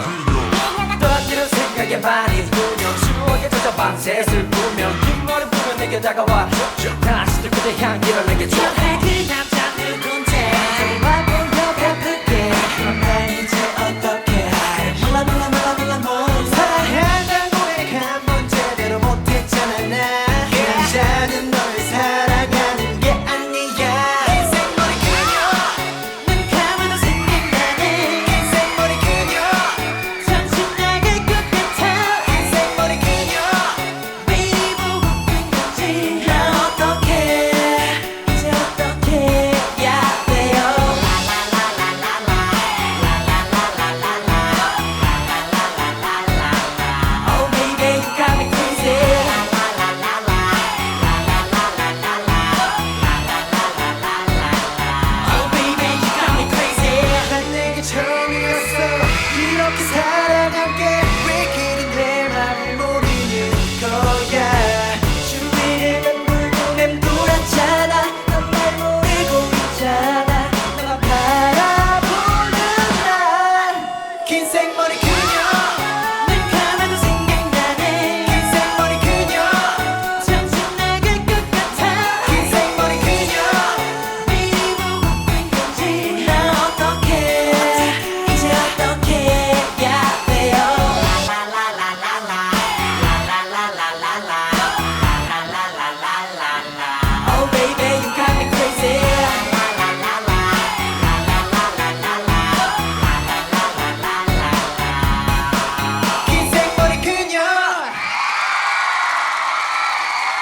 더 떨어뜨려 생각에 많이 분명 심오하게 젖어 밤새 슬프며 긴 머리 부면 내게 다가와. 다시 또 그대 향기를 내게 줘